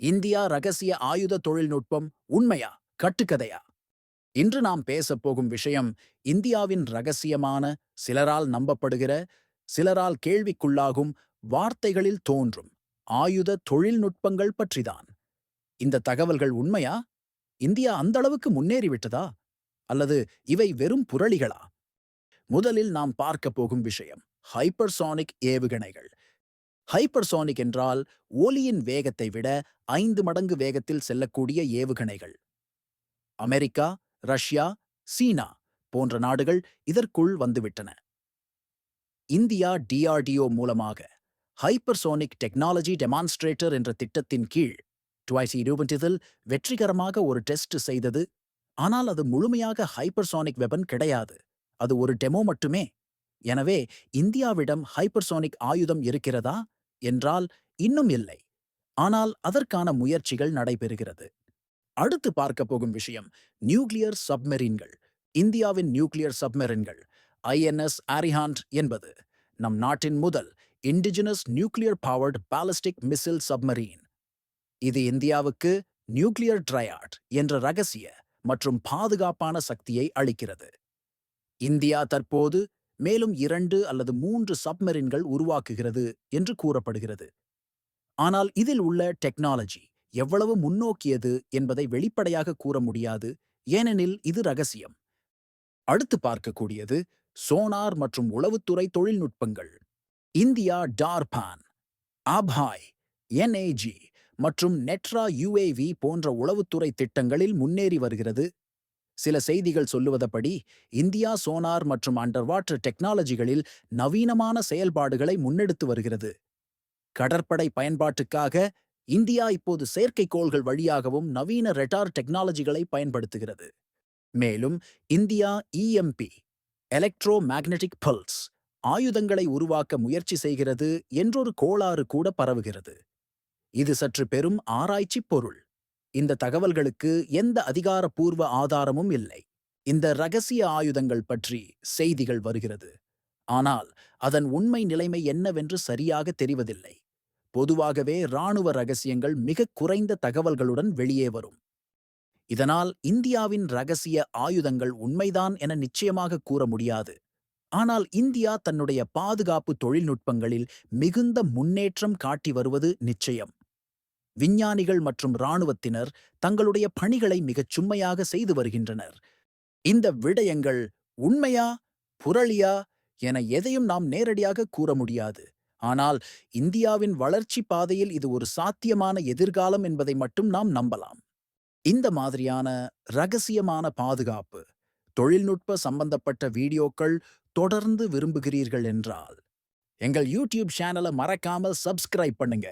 India ரகசிய ஆயுத தொழில்நுட்பம் உண்மையா? கட்டுக்கதையா? இன்று நாம் பேசப் போகும் விஷயம் இந்தியாவின் ரகசியமான சிலரால் நம்பப்படுகிற சிலரால் கேள்விக்குள்ளாகும் வார்த்தைகளில் தோன்றும் ஆயுத தொழில்நுட்பங்கள் பற்றிதான். இந்த தகவல்கள் உண்மையா? இந்தியா அந்த அளவுக்கு முன்னேறிவிட்டதா அல்லது இவை வெறும் புரளிகளா? முதலில் நாம் பார்க்க போகும் விஷயம் ஹைப்பர்சானிக் ஏவுகணைகள். ஹைப்பர்சோனிக் என்றால் ஒலியின் வேகத்தை விட ஐந்து மடங்கு வேகத்தில் செல்லக்கூடிய ஏவுகணைகள். அமெரிக்கா ரஷ்யா சீனா போன்ற நாடுகள் இதற்குள் வந்துவிட்டன. இந்தியா டிஆர்டிஓ மூலமாக ஹைப்பர்சோனிக் டெக்னாலஜி டெமான்ஸ்ட்ரேட்டர் என்ற திட்டத்தின் கீழ் டுவைஸ் இருபதில் வெற்றிகரமாக ஒரு டெஸ்ட் செய்தது. ஆனால் அது முழுமையாக ஹைப்பர்சோனிக் வெபன் கிடையாது. அது ஒரு டெமோ மட்டுமே. எனவே இந்தியாவிடம் ஹைப்பர்சோனிக் ஆயுதம் இருக்கிறதா? என்றால் இன்னும் இல்லை. ஆனால் அதற்கான முயற்சிகள் நடைபெறுகிறது. அடுத்து பார்க்க போகும் விஷயம் நியூக்ளியர் சப்மெரீன்கள். இந்தியாவின் நியூக்ளியர் சப்மெரீன்கள் ஐஎன்எஸ் ஆரிஹாண்ட் என்பது நம் நாட்டின் முதல் indigenous nuclear powered ballistic missile submarine இது இந்தியாவுக்கு நியூக்ளியர் ட்ரையாட் என்ற ரகசிய மற்றும் பாதுகாப்பான சக்தியை அளிக்கிறது. இந்தியா தற்போது மேலும் இரண்டு அல்லது மூன்று சப்மெரின்கள் உருவாக்குகிறது என்று கூறப்படுகிறது. ஆனால் இதில் உள்ள டெக்னாலஜி எவ்வளவு முன்னோக்கியது என்பதை வெளிப்படையாக கூற முடியாது ஏனெனில் இது ரகசியம். அடுத்து பார்க்கக்கூடியது சோனார் மற்றும் உளவுத்துறை தொழில்நுட்பங்கள். இந்தியா டார்பான் ஆபாய் என்ஏஜி மற்றும் நெட்ரா யுஏவி போன்ற உளவுத்துறை திட்டங்களில் முன்னேறி வருகிறது. சில செய்திகள் சொல்லுவதபடி இந்தியா சோனார் மற்றும் அண்டர் வாட்டர் டெக்னாலஜிகளில் நவீனமான செயல்பாடுகளை முன்னெடுத்து வருகிறது. கடற்படை பயன்பாட்டுக்காக இந்தியா இப்போது செயற்கைக்கோள்கள் வழியாகவும் நவீன ரெட்டார் டெக்னாலஜிகளை பயன்படுத்துகிறது. மேலும் India EMP electromagnetic pulse ஆயுதங்களை உருவாக்க முயற்சி செய்கிறது என்றொரு கோளாறு கூட பரவுகிறது. இது சற்று பெரும் ஆராய்ச்சி பொருள். இந்த தகவல்களுக்கு எந்த அதிகாரப்பூர்வ ஆதாரமும் இல்லை. இந்த ரகசிய ஆயுதங்கள் பற்றி செய்திகள் வருகிறது. ஆனால் அதன் உண்மை நிலைமை என்னவென்று சரியாக தெரிவதில்லை. பொதுவாகவே இராணுவ ரகசியங்கள் மிக குறைந்த தகவல்களுடன் வெளியே வரும். இதனால் இந்தியாவின் ரகசிய ஆயுதங்கள் உண்மைதான் என நிச்சயமாக கூற முடியாது. ஆனால் இந்தியா தன்னுடைய பாதுகாப்பு தொழில்நுட்பங்களில் மிகுந்த முன்னேற்றம் காட்டி வருவது நிச்சயம். விஞ்ஞானிகள் மற்றும் இராணுவத்தினர் தங்களுடைய பணிகளை மிகச் சும்மையாக செய்து வருகின்றனர். இந்த விடயங்கள் உண்மையா புரளியா என எதையும் நாம் நேரடியாக கூற முடியாது. ஆனால் இந்தியாவின் வளர்ச்சி பாதையில் இது ஒரு சாத்தியமான எதிர்காலம் என்பதை மட்டும் நாம் நம்பலாம். இந்த மாதிரியான ரகசியமான பாதுகாப்பு தொழில்நுட்ப சம்பந்தப்பட்ட வீடியோக்கள் தொடர்ந்து விரும்புகிறீர்கள் என்றால் எங்கள் யூடியூப் சேனலை மறக்காமல் சப்ஸ்கிரைப் பண்ணுங்க.